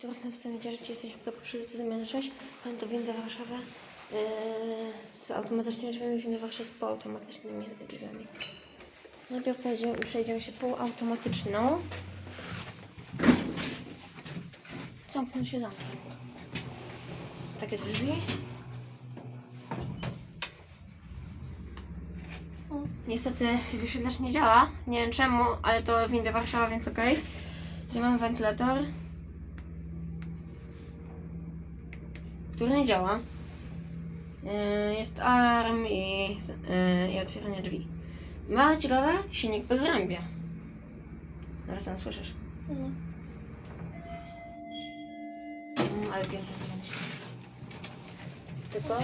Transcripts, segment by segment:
teraz na wstępie, że Ci jesteś chyba przy Zamiana 6. Pan to winda Warszawa yy, z automatycznymi drzwiami, winda Warszawa z półautomatycznymi drzwiami. Najpierw przejdziemy, się półautomatyczną. Zamknął się zamkiem. Takie drzwi. Niestety wyświetlacz nie działa. Nie wiem czemu, ale to winda Warszawa, więc okej. Okay. mam wentylator. Który nie działa. Yy, Jest alarm i, yy, i otwieranie drzwi. Małe dziurowe, silnik bez zrębia. Zaraz sam słyszysz. Mm, ale pięknie to będzie. Tylko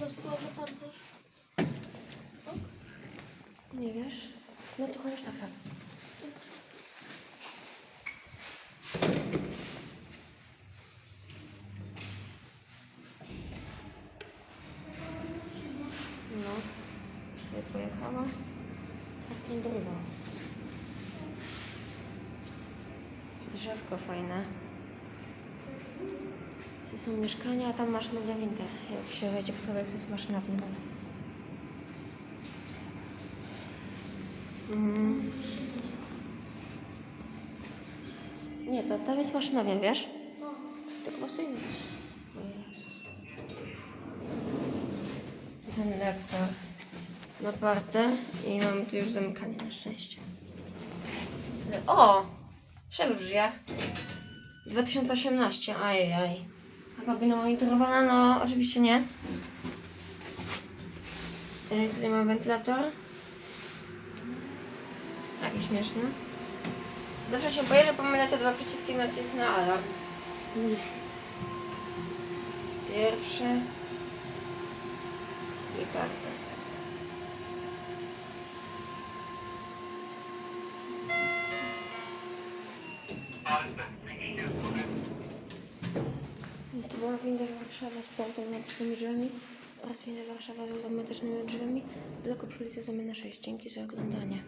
Mam słaby pancerz. nie wiesz. No to chociaż tak, tak. No, sobie pojechała. Teraz tą drugą. Drzewko fajne. Tu są mieszkania, a tam maszyna na windę. Jak się wejdzie po schodach, to jest maszyna w nim. Mm. Nie, to tam jest maszynowia, wiesz? To po prostu inny jest. O Jezus. Ten lektor naparte i mamy tu już zamykanie na szczęście. O! Szyby w drzwiach. 2018, ajajaj. A kabina monitorowana? No, oczywiście nie. Yy, tutaj mamy wentylator. Takie śmieszne. Zawsze się boję, że pomylę te dwa przyciski nacisnę alarm. Pierwsze i czwarte. Więc to była winda Warszawa z półautomatycznymi drzwiami oraz winda Warszawa z automatycznymi drzwiami. Tylko przy ulicy Zamiana 6. Dzięki za oglądanie.